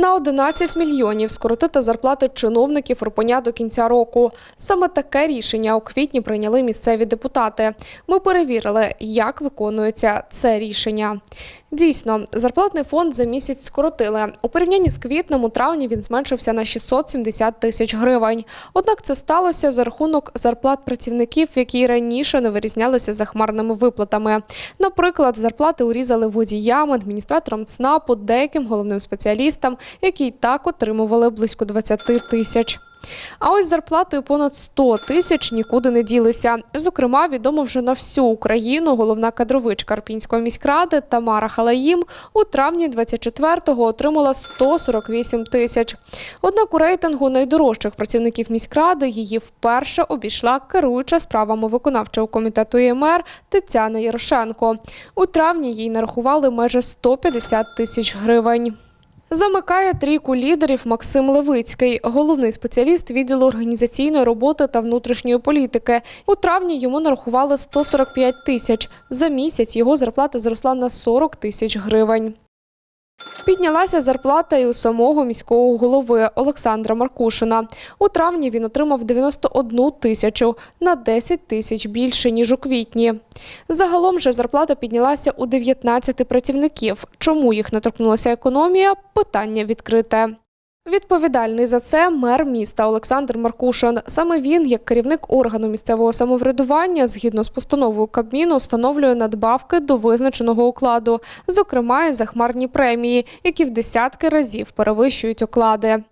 На 11 мільйонів скоротити зарплати чиновників Ірпеня до кінця року. Саме таке рішення у квітні прийняли місцеві депутати. Ми перевірили, як виконується це рішення. Дійсно, зарплатний фонд за місяць скоротили. У порівнянні з квітнем у травні він зменшився на 670 тисяч гривень. Однак це сталося за рахунок зарплат працівників, які раніше не вирізнялися захмарними виплатами. Наприклад, зарплати урізали водіям, адміністраторам ЦНАПу, деяким головним спеціалістам, які й так отримували близько 20 тисяч. А ось зарплатою понад 100 тисяч нікуди не ділися. Зокрема, відомо вже на всю Україну головна кадровичка Арпінської міськради Тамара Халаїм у травні 24-го отримала 148 тисяч. Однак у рейтингу найдорожчих працівників міськради її вперше обійшла керуюча справами виконавчого комітету ЄМР Тетяна Ярошенко. У травні їй нарахували майже 150 тисяч гривень. Замикає трійку лідерів Максим Левицький, головний спеціаліст відділу організаційної роботи та внутрішньої політики. У травні йому нарахували 145 тисяч. За місяць його зарплата зросла на 40 тисяч гривень. Піднялася зарплата і у самого міського голови Олександра Маркушина. У травні він отримав 91 тисячу на 10 тисяч більше ніж у квітні. Загалом же зарплата піднялася у 19 працівників. Чому їх не торкнулася економія? Питання відкрите. Відповідальний за це мер міста Олександр Маркушин. Саме він, як керівник органу місцевого самоврядування, згідно з постановою Кабміну, встановлює надбавки до визначеного укладу, зокрема і захмарні премії, які в десятки разів перевищують оклади.